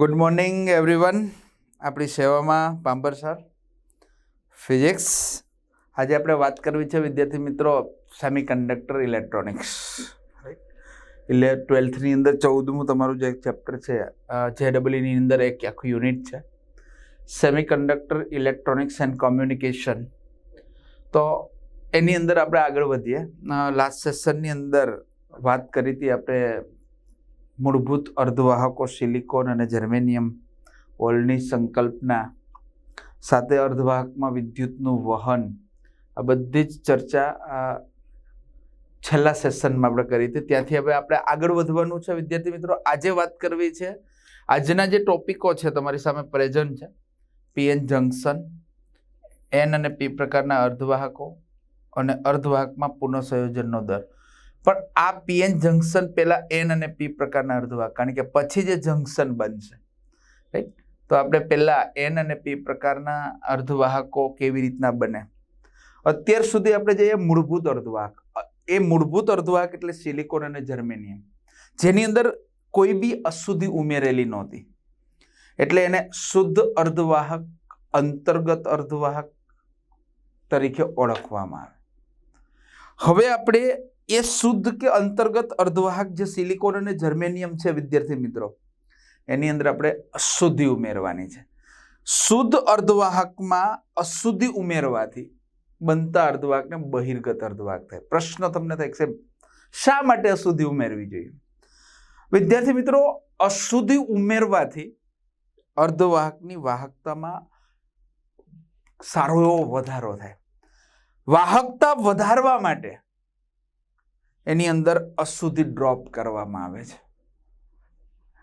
Good morning everyone આપણી સેવામાં પાંબર sir physics આજે આપણે વાત કરવી છે વિદ્યાર્થી મિત્રો સેમી કન્ડક્ટર ઇલેક્ટ્રોનિક્સ એટલે ટ્વેલ્થની અંદર ચૌદમું તમારું જે ચેપ્ટર છે જે ડબલની અંદર એક આખું યુનિટ છે. Semiconductor electronics and communication તો એની અંદર આપણે આગળ વધીએ. લાસ્ટ સેશનની અંદર વાત કરી હતી આપણે મૂળભૂત અર્ધવાહકો સિલિકોન અને જર્મેનિયમ ઓલની સંકલ્પના સાથે અર્ધવાહકમાં વિદ્યુતનું વહન. આ બધી જ ચર્ચા છેલ્લા સેશનમાં આપણે કરી હતી. ત્યાંથી હવે આપણે આગળ વધવાનું છે. વિદ્યાર્થી મિત્રો, આજે વાત કરવી છે. આજના જે ટોપિકો છે તમારી સામે પ્રેઝન્ટ છે. પીએન જંકશન એન અને પી પ્રકારના અર્ધવાહકો અને અર્ધવાહકમાં પુનઃસંયોજનનો દર. પણ આ પીએન જંકશન પહેલાં એન અને પી પ્રકારના અર્ધવાહક, કારણ કે પછી જે જંકશન બનશે રાઈટ તો આપણે પહેલાં એન અને પી પ્રકારના અર્ધવાહકો કેવી રીતના બને? અત્યાર સુધી આપણે જઈએ મૂળભૂત અર્ધવાહક. એ મૂળભૂત અર્ધવાહક એટલે સિલિકોન અને જર્મેનિયમ. જેની અંદર કોઈ બી અશુદ્ધિ ઉમેરેલી નહોતી. એટલે એને શુદ્ધ અર્ધવાહક, અંતર્ગત અર્ધવાહક તરીકે ઓળખવામાં આવે. હવે આપણે એ શુદ્ધ કે અંતર્ગત અર્ધવાહક જે સિલિકોન અને જર્મેનિયમ છે, વિદ્યાર્થી મિત્રો, એની અંદર આપણે અશુદ્ધિ ઉમેરવાની છે. શુદ્ધ અર્ધવાહકમાં અશુદ્ધિ ઉમેરવાથી બનતા અર્ધવાહકને બહિર્ગત અર્ધવાહક થાય. પ્રશ્ન તમને થાય છે, શા માટે અશુદ્ધિ ઉમેરવી જોઈએ? વિદ્યાર્થી મિત્રો, અશુદ્ધિ ઉમેરવાથી અર્ધવાહકની વાહકતામાં સારો એવો વધારો થાય. વાહકતા વધારવા માટે એની અંદર અશુદ્ધિ ડ્રોપ કરવામાં આવે છે.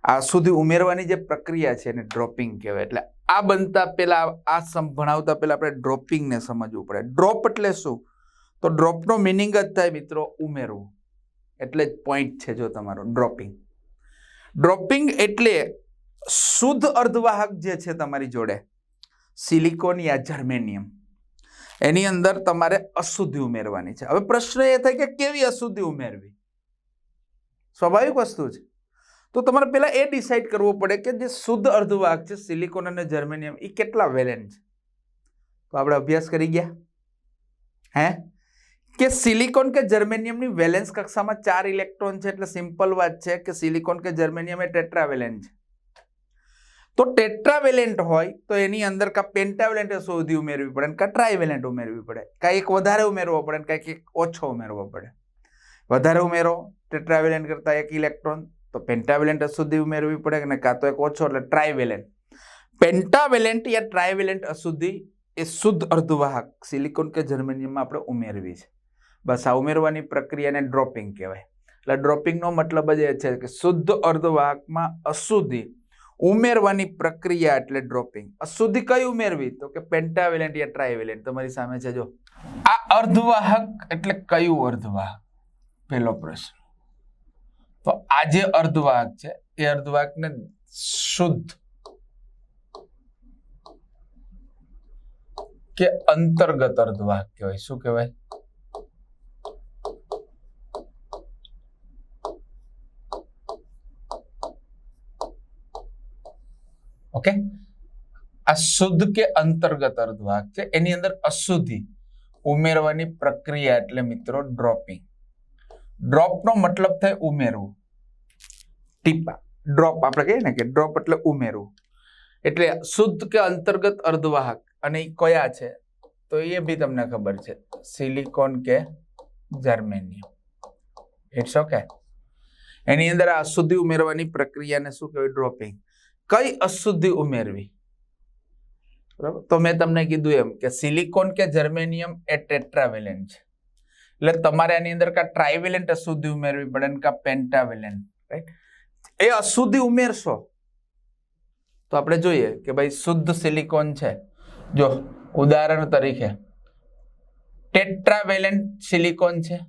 આ અશુદ્ધિ ઉમેરવાની જે પ્રક્રિયા છે એને ડ્રોપિંગ કહેવાય. એટલે આ બનતા પહેલા, આ ભણાવતા પહેલા આપણે ડ્રોપિંગને સમજવું પડે. ડ્રોપ એટલે શું? તો ડ્રોપનો મિનિંગ જ થાય મિત્રો ઉમેરવું. એટલે જ પોઈન્ટ છે જો તમારો ડ્રોપિંગ ડ્રોપિંગ એટલે શુદ્ધ અર્ધવાહક જે છે તમારી જોડે, સિલિકોન યા જર્મેનિયમ એની અંદર તમારે અશુદ્ધિ ઉમેરવાની છે. હવે પ્રશ્ન એ થાય કે કેવી અશુદ્ધિ ઉમેરવી? સ્વાભાવિક વસ્તુ છે. તો તમારે પહેલાં એ ડિસાઇડ કરવું પડે કે જે શુદ્ધ અર્ધવાહક છે સિલિકોન અને જર્મેનિયમ એ કેટલા વેલેન્ટ છે? તો આપણે અભ્યાસ કરી ગયા. હે? કે સિલિકોન કે જર્મેનિયમની વેલેન્સ કક્ષામાં ચાર ઇલેક્ટ્રોન છે એટલે સિમ્પલ વાત છે કે સિલિકોન કે જર્મેનિયમ એ ટેટ્રાવેલેન્ટ છે. તો ટેટ્રાવેલેન્ટ હોય તો એની અંદર કાં પેન્ટાવેલેન્ટ શોધી ઉમેરવી પડે કાં ટ્રાઇવેલેન્ટ ઉમેરવી પડે. કાંઈ એક વધારે ઉમેરવો પડે કાંઈક એક ઓછો ઉમેરવો પડે. વધારે ઉમેરો ટેટ્રાવેલેન્ટ કરતાં એક ઇલેક્ટ્રોન, તો પેન્ટાવેલેન્ટ અશુદ્ધિ ઉમેરવી પડે અને કાં તો એક ઓછો એટલે ટ્રાઇવેલેન્ટ પેન્ટાવેલેન્ટ યા ટ્રાઇવેલેન્ટ અશુદ્ધિ એ શુદ્ધ અર્ધવાહક સિલિકોન કે જર્મેનિયમમાં આપણે ઉમેરવી છે. બસ આ ઉમેરવાની પ્રક્રિયાને ડ્રોપિંગ કહેવાય. એટલે ડ્રોપિંગનો મતલબ જ એ છે કે શુદ્ધ અર્ધવાહકમાં અશુદ્ધિ ઉમેરવાની પ્રક્રિયા એટલે ડ્રોપિંગ અશુદ્ધિ કઈ ઉમેરવી? તો કે પેન્ટાવેલેન્ટ યા ટ્રાઇવેલેન્ટ તમારી સામે છે જો. આ અર્ધવાહક એટલે કયું અર્ધવાહક? પહેલો પ્રશ્ન. તો આ જે અર્ધવાહક છે, એ અર્ધવાહકને શુદ્ધ કે અંતર્ગત અર્ધવાહક કહેવાય? શું કહેવાય? ઓકે આ શુદ્ધ કે અંતર્ગત અર્ધવાહક છે. એની અંદર અશુદ્ધિ ઉમેરવાની પ્રક્રિયા એટલે મિત્રો ડ્રોપિંગ ડ્રોપનો મતલબ થાય ઉમેરવું. ટીપા. ડ્રોપ આપણે કહીએ ને કે ડ્રોપ એટલે ઉમેરવું. એટલે શુદ્ધ કે અંતર્ગત અર્ધવાહક અને એ કયા છે? તો એ બી તમને ખબર છે. સિલિકોન કે જર્મેનિયમ ઇટ્સ ઓકે એની અંદર આ અશુદ્ધિ ઉમેરવાની પ્રક્રિયાને શું કહેવાય? ડ્રોપિંગ કઈ અશુદ્ધિ ઉમેરવી? બરાબર? તો મેં તમને કીધું એમ કે સિલિકોન કે જર્મેનિયમ એ ટેટ્રાવેલેન્ટ છે. એટલે તમારે આની અંદર કા ટ્રાઇવેલેન્ટ અશુદ્ધિ ઉમેરવી પડે ને કા પેન્ટાવેલેન્ટ રાઈટ એ અશુદ્ધિ ઉમેરશો. તો આપણે જોઈએ કે ભાઈ શુદ્ધ સિલિકોન છે. જો, ઉદાહરણ તરીકે ટેટ્રાવેલેન્ટ સિલિકોન છે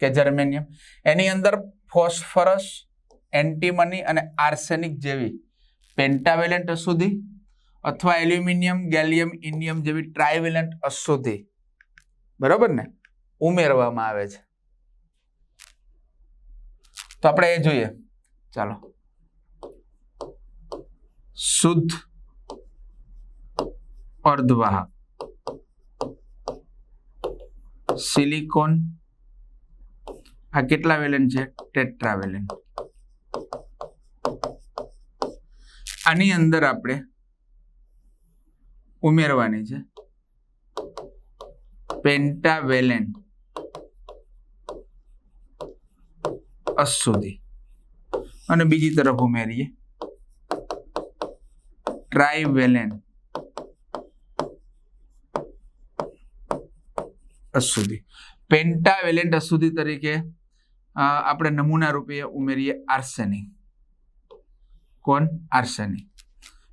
કે જર્મેનિયમ? એની અંદર ફોસ્ફરસ એન્ટીમની અને આર્સેનિક જેવી પેન્ટાવેલેન્ટ અશુદ્ધિ અથવા એલ્યુમિનિયમ, ગેલિયમ ઇન્ડિયમ જેવી ટ્રાઇવેલેન્ટ અશુદ્ધિ. બરાબર ને? ઉમેરવામાં આવે છે. તો આપણે એ જોઈએ. ચાલો. શુદ્ધ અર્ધવાહક. સિલિકોન. આ કેટલા વેલેન્ટ છે? ટેટ્રાવેલેન્ટ. આની અંદર આપણે ઉમેરવાની છે. પેન્ટાવેલેન અશુદ્ધિ અને બીજી તરફ ઉમેરીએ. ટ્રાઇવેલેન અશુદ્ધિ પેન્ટાવેલેન્ટ અશુદ્ધિ તરીકે આપણે નમૂના રૂપે ઉમેરીએ આર્સેનિક કોણ? આર્સેનિક.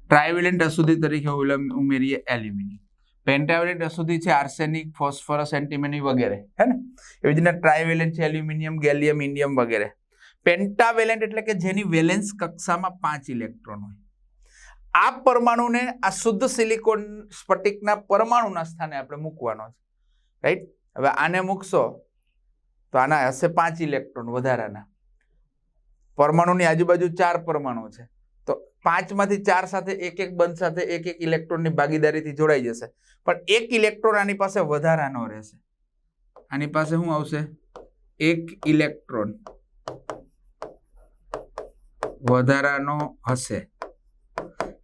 ટ્રાઇવેલેન્ટ અશુદ્ધિ તરીકે ઉમેરીએ એલ્યુમિનિયમ. પેન્ટાવેલેન્ટ અશુદ્ધિ છે આર્સેનિક, ફોસ્ફરસ એન્ટીમેની વગેરે, હે ને? એવી રીતના ટ્રાઇવેલેન્ટ છે એલ્યુમિનિયમ, ગેલિયમ, ઇન્ડિયમ વગેરે. પેન્ટાવેલેન્ટ એટલે કે જેની વેલેન્સ કક્ષામાં પાંચ ઇલેક્ટ્રોન હોય. આ પરમાણુને આ શુદ્ધ સિલિકોન સ્ફટિકના પરમાણુના સ્થાને આપણે મૂકવાનો છે. રાઈટ હવે આને મૂકશો, તો આના હશે પાંચ ઇલેક્ટ્રોન વધારાના. પરમાણુની આજુબાજુ ચાર પરમાણુ છે. પાંચમાંથી ચાર સાથે એક એક બંધ સાથે એક એક ઇલેક્ટ્રોનની ભાગીદારીથી જોડાઈ જશે. પણ એક ઇલેક્ટ્રોન આની પાસે વધારાનો રહેશે. આની પાસે શું આવશે? એક ઇલેક્ટ્રોન વધારાનો હશે.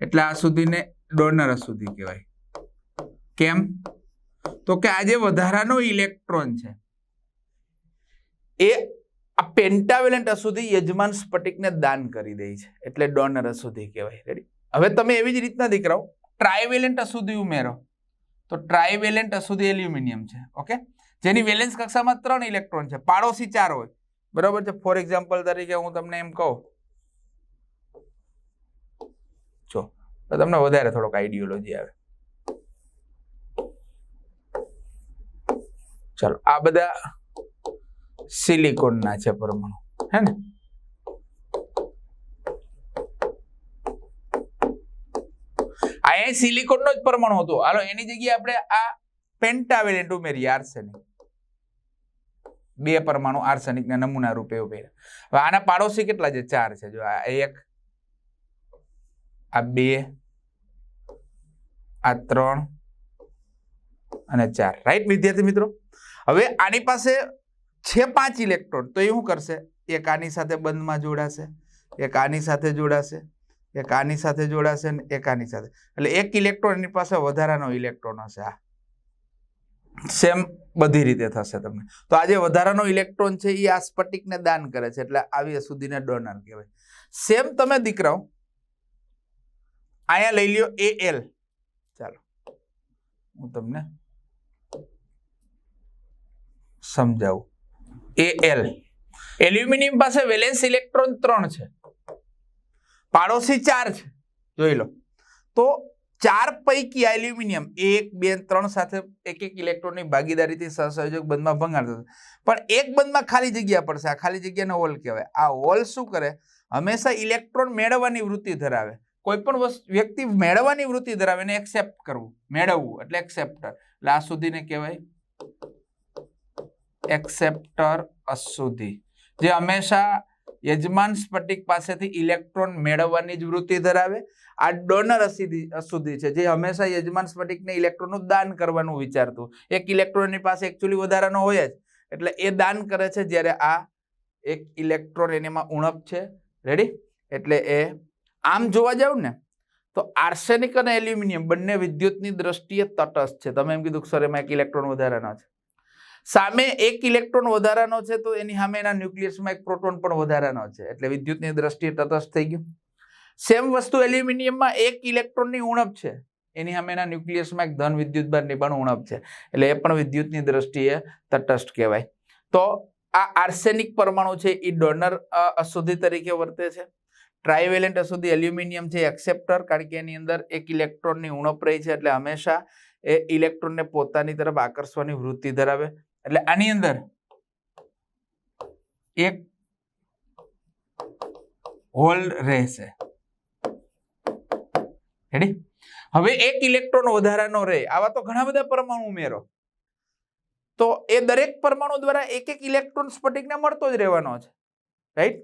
એટલે આ સુધીને ડોનર સુધી કહેવાય. કેમ? તો કે આજે વધારાનો ઇલેક્ટ્રોન છે, એ આ પેન્ટાવેલેન્ટ અશુદ્ધિ યજમાન સ્ફટિકને દાન કરી દે છે. એટલે ડોનર અશુદ્ધિ કહેવાય. રેડી હવે તમે એવી જ રીતના દીકરાઓ ટ્રાયવેલેન્ટ અશુદ્ધિ ઉમેરો. તો ટ્રાયવેલેન્ટ અશુદ્ધિ એલ્યુમિનિયમ છે. ઓકે જેની વેલેન્સ કક્ષામાં ત્રણ ઇલેક્ટ્રોન છે. પાડોશી ચાર હોય. બરાબર છે? ફોર એક્ઝામ્પલ તરીકે હું તમને એમ કહું. જો, તો તમને વધારે થોડોક આઈડિયોલોજી આવે. ચાલો, આ બધા સિલિકોનના છે પરમાણુ. હે ને? આ અહીંયા સિલિકોનનો જ પરમાણુ હતો. હાલો, એની જગ્યાએ આપણે આ પેન્ટાવેલેન્ટ ઉમેરીએ, આર્સેનિક. બે પરમાણુ આર્સેનિકના નમૂના રૂપે ઉમેર્યા આના પાડોશી કેટલા છે? ચાર છે. જો આ એક, આ બે, આ ત્રણ અને ચાર. રાઈટ વિદ્યાર્થી મિત્રો? હવે આની પાસે છે પાંચ ઇલેક્ટ્રોન તો એ શું કરશે? એક આની સાથે બંધમાં જોડાશે, એક આની સાથે જોડાશે, એક આની સાથે જોડાશે ને એક આની સાથે. એટલે એક ઇલેક્ટ્રોન એની પાસે વધારાનો ઇલેક્ટ્રોન હશે આ. સેમ બધી રીતે થશે તમને. તો આજે વધારાનો ઇલેક્ટ્રોન છે એ આ સ્ફટિકને દાન કરે છે, એટલે આવી સુધીને ડોનર કહેવાય. સેમ તમે દીકરાઓ, અહીંયા લઈ લ્યો એ એલ ચાલો. હું તમને સમજાવું. એ એલ એલ્યુમિનિયમ પાસે વેલેન્સ ઇલેક્ટ્રોન ત્રણ છે. પાડોશી ચાર છે. જોઈ લો. તો ચાર પૈકી આ એલ્યુમિનિયમ એક, બે, ત્રણ સાથે એક એક ઇલેક્ટ્રોનની ભાગીદારીથી સહસંયોજક બંધમાં ભંગાણ થશે. પણ એક બંધમાં ખાલી જગ્યા પડશે. આ ખાલી જગ્યાનો હોલ કહેવાય. આ હોલ શું કરે? હંમેશા ઇલેક્ટ્રોન મેળવવાની વૃત્તિ ધરાવે. કોઈ પણ વ્યક્તિ મેળવવાની વૃત્તિ ધરાવે એને એક્સેપ્ટ કરવું. મેળવવું. એટલે એક્સેપ્ટર એટલે આ સુધીને કહેવાય એક્સેપ્ટર અશુદ્ધિ. જે હંમેશા યજમાન સ્ફટિક પાસેથી ઇલેક્ટ્રોન મેળવવાની જ વૃત્તિ ધરાવે. આ ડોનર અશુદ્ધિ છે, જે હંમેશા યજમાન સ્ફટિકને ઇલેક્ટ્રોનનું દાન કરવાનું વિચારતું. એક ઇલેક્ટ્રોનની પાસે એકચ્યુઅલી વધારાનો હોય જ. એટલે એ દાન કરે છે જ્યારે આ એક ઇલેક્ટ્રોન એનામાં ઉણપ છે. રેડી એટલે એ આમ જોવા જાવ ને, તો આર્સેનિક અને એલ્યુમિનિયમ બંને વિદ્યુતની દ્રષ્ટિએ તટસ્થ છે. તમે એમ કીધું સર એમાં એક ઇલેક્ટ્રોન વધારાના છે. સામે એક ઇલેક્ટ્રોન વધારાનો છે, તો એની સામે એના ન્યુક્લિયસમાં એક પ્રોટોન પણ વધારાનો છે. એટલે વિદ્યુતની દ્રષ્ટિએ તટસ્થ થઈ ગયું. સેમ વસ્તુ એલ્યુમિનિયમમાં એક ઇલેક્ટ્રોનની ઉણપ છે. એની સામે એના ન્યુક્લિયસમાં એક ધન વિદ્યુતભારની પણ ઉણપ છે. એટલે એ પણ વિદ્યુતની દ્રષ્ટિએ તટસ્થ કહેવાય. તો આ આર્સેનિક પરમાણુ છે એ ડોનર અશુદ્ધિ તરીકે વર્તે છે. ટ્રાઇવેલેન્ટ અશુદ્ધિ એલ્યુમિનિયમ છે એક્સેપ્ટર કારણ કે એની અંદર એક ઇલેક્ટ્રોનની ઉણપ રહી છે, એટલે હંમેશા એ ઇલેક્ટ્રોનને પોતાની તરફ આકર્ષવાની વૃત્તિ ધરાવે. એટલે આની અંદર એક હોલ રહેશે. રેડી હવે એક ઇલેક્ટ્રોન વધારાનો રહે. આવા તો ઘણા બધા પરમાણુ ઉમેરો. તો એ દરેક પરમાણુ દ્વારા એક એક ઇલેક્ટ્રોન સ્ફટિકને મળતો જ રહેવાનો છે. રાઈટ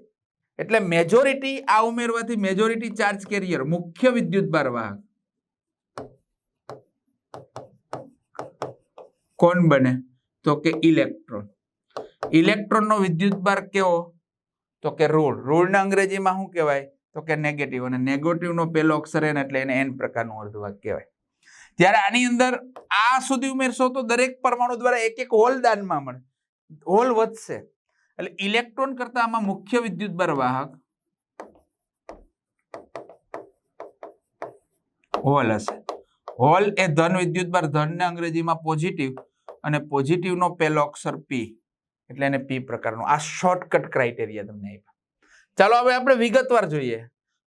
એટલે મેજોરિટી આ ઉમેરવાથી મેજોરિટી ચાર્જ કેરિયર મુખ્ય વિદ્યુત વાહક. કોણ બને? તો કે ઇલેક્ટ્રોન. ઇલેક્ટ્રોનનો વિદ્યુતભાર કેવો? તો કે ઋણ ઋણના અંગ્રેજીમાં શું કહેવાય? તો કે નેગેટિવ અને નેગેટિવનો પેલો અક્ષર એને એટલે એને એન પ્રકારનું અર્ધવાહક કહેવાય. ત્યારે આની અંદર આ સુધી ઉમેરશો તો દરેક પરમાણુ દ્વારા એક એક હોલ દાનમાં મળે. હોલ વધશે. એટલે ઇલેક્ટ્રોન કરતા આમાં મુખ્ય વિદ્યુત ભાર વાહક હોલ હશે. હોલ એ ધન વિદ્યુત ભાર ધનને અંગ્રેજીમાં પોઝિટિવ અને પોઝિટિવનો પહેલો અક્ષર પી એટલે એને પી પ્રકારનો. આ શોર્ટકટ ક્રાઇટેરિયા તમને આપ્યા. ચાલો હવે આપણે વિગતવાર જોઈએ.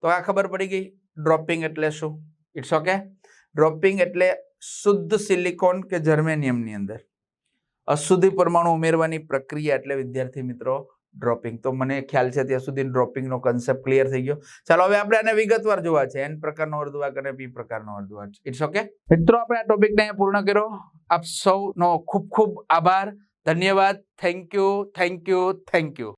તો આ ખબર પડી ગઈ ડ્રોપિંગ એટલે શું? ઇટ્સ ઓકે ડ્રોપિંગ એટલે શુદ્ધ સિલિકોન કે જર્મેનિયમની અંદર. અશુદ્ધિ પરમાણુ ઉમેરવાની પ્રક્રિયા એટલે વિદ્યાર્થી મિત્રો ડ્રોપિંગ તો મને ખ્યાલ છે ત્યાં સુધી ડ્રોપિંગનો કન્સેપ્ટ ક્લિયર થઈ ગયો. ચાલો, હવે આપણે આને વિગતવાર જોવા છે. એન પ્રકારનો અર્ધવાહક અને પી પ્રકારનો અર્ધવાહક. ઇટ્સ ઓકે મિત્રો, આપણે આ ટોપિકને પૂર્ણ કર્યો. આપ સૌનો ખૂબ ખૂબ આભાર. ધન્યવાદ. Thank you thank you thank you